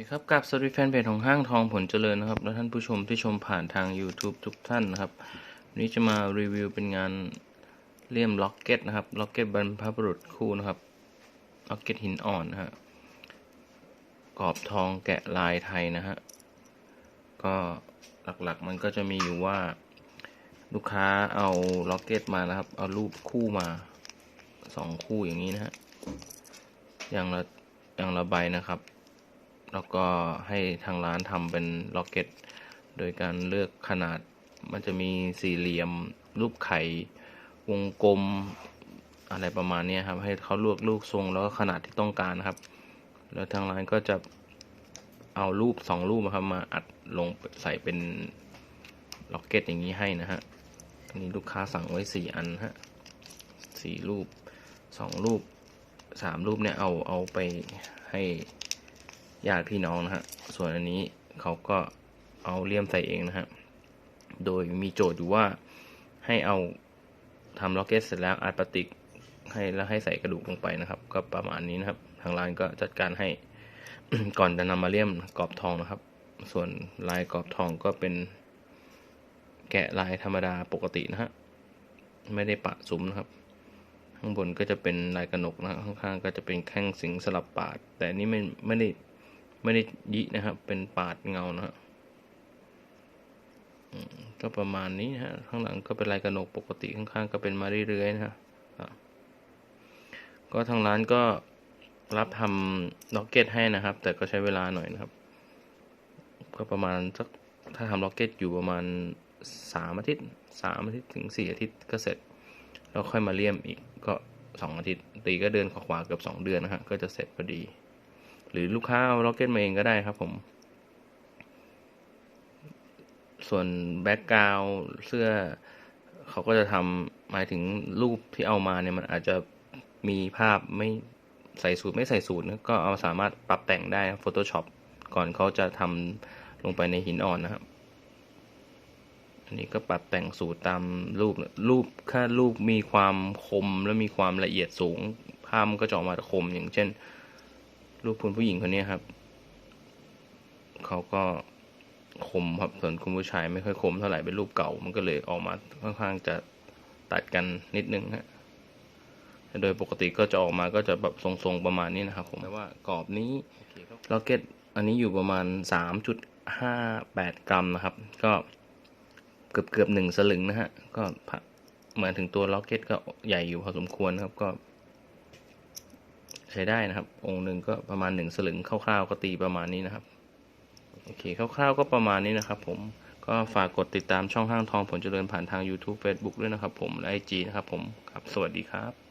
ครับกับสวัสดีแฟนเพจของห้างทองผลเจริญนะครับ และท่านผู้ชมที่ชมผ่านทาง YouTube ทุกท่านนะครับวันนี้จะมารีวิวเป็นงานเลี่ยมล็อกเก็ตนะครับล็อกเก็ตบรรพบุรุษคู่นะครับล็อกเก็ตหินอ่อนนะฮะกรอบทองแกะลายไทยนะฮะก็หลักๆมันก็จะมีอยู่ว่าลูกค้าเอาล็อกเก็ตมานะครับ เอารูปคู่มาสองคู่อย่างนี้นะฮะอย่างละอย่างละใบนะครับ แล้วก็ให้ทางร้านทำเป็นล็อกเก็ต โดยการเลือกขนาดมันจะมีสี่เหลี่ยม รูปไข่ วงกลมอะไรประมาณนี้ครับ ให้เขาเลือกลูกทรงแล้วก็ขนาดที่ต้องการนะครับ แล้วทางร้านก็จะเอารูปสองรูปครับมาอัดลงใส่เป็นล็อกเก็ตอย่างนี้ให้นะฮะนนี้ลูกค้าสั่งไว้สี่อันฮะสี่รูปสองรูปสามรูปเนี่ยเอาเอาไปให้ ญาติพี่น้องนะฮะ ส่วนอันนี้เขาก็เอาเลี่ยมใส่เองนะฮะ โดยมีโจทย์อยู่ว่าให้เอาทำล็อกเก็ตเสร็จแล้วอัดปฏิกให้แล้วให้ใส่กระดูกลงไปนะครับ ก็ประมาณนี้นะครับ ทางร้านก็จัดการให้ ก่อนจะนำมาเลี่ยมกรอบทองนะครับ ส่วนลายกรอบทองก็เป็น แกะลายธรรมดาปกตินะฮะ ไม่ได้ปะซุ้มนะครับ ข้างบนก็จะเป็นลายกระหนกนะข้างๆก็จะเป็นแข้งสิงสลับปาด แต่นนี้ไม่ไม่ได้ ไม่ได้ยินะครับ เป็นปาดเงานะฮะก็ประมาณนี้นะฮะ ข้างหลังก็เป็นลายกระหนกปกติข้างๆก็เป็นมาเรื่อยๆนะฮะก็ทางร้านก็รับทำล็อกเก็ตให้นะครับ แต่ก็ใช้เวลาหน่อยนะครับ ก็ประมาณสักถ้าทำล็อกเก็ตอยู่ประมาณสามอาทิตย์สามอาทิตย์ถึงสี่อาทิตย์ก็เสร็จ แล้วค่อยมาเลี่ยมอีกก็สองอาทิตย์ตีก็เดือนกว่าๆเกือบสองเดือนนะฮะก็จะเสร็จพอดี หรือลูกค้าเอาล็อกเก็ตมาเองก็ได้ครับผม ส่วนแบ็กกราวเสื้อเขาก็จะทำหมายถึงรูปที่เอามาเนี่ยมันอาจจะมีภาพไม่ใส่สูตรไม่ใส่สูตรนะก็เอาสามารถปรับแต่งได้ Photoshop ก่อนเขาจะทำลงไปในหินอ่อนนะครับ อันนี้ก็ปรับแต่งสูตรตามรูปรูปถ้ารูปมีความคมและมีความละเอียดสูง ภาพก็จะออกมาคมอย่างเช่น รูปคุณผู้หญิงคนนี้ครับ เขาก็คมครับส่วนคุณผู้ชายไม่ค่อยคมเท่าไหร่เป็นรูปเก่า มันก็เลยออกมาค่อนข้างจะตัดกันนิดนึงฮะโดยปกติก็จะออกมาก็จะแบบทรงๆประมาณนี้นะครับผมแต่ว่ากรอบนี้ล็อกเก็ตอันนี้อยู่ประมาณสามจุดห้าแปดกรัมนะครับ ก็เกือบเกือบหนึ่งสลึงนะฮะ ก็เหมือนถึงตัวล็อกเก็ตก็ใหญ่อยู่พอสมควรนะครับ ก็ ใช้ได้นะครับ องค์หนึ่งก็ประมาณหนึ่งสลึงคร่าวๆก็ตีประมาณนี้นะครับโอเคคร่าวๆก็ประมาณนี้นะครับผมก็ฝากกดติดตามช่องห้างทองผลเจริญผ่านทาง YouTube Facebook ด้วยนะครับผมและ IG นะครับผมครับสวัสดีครับ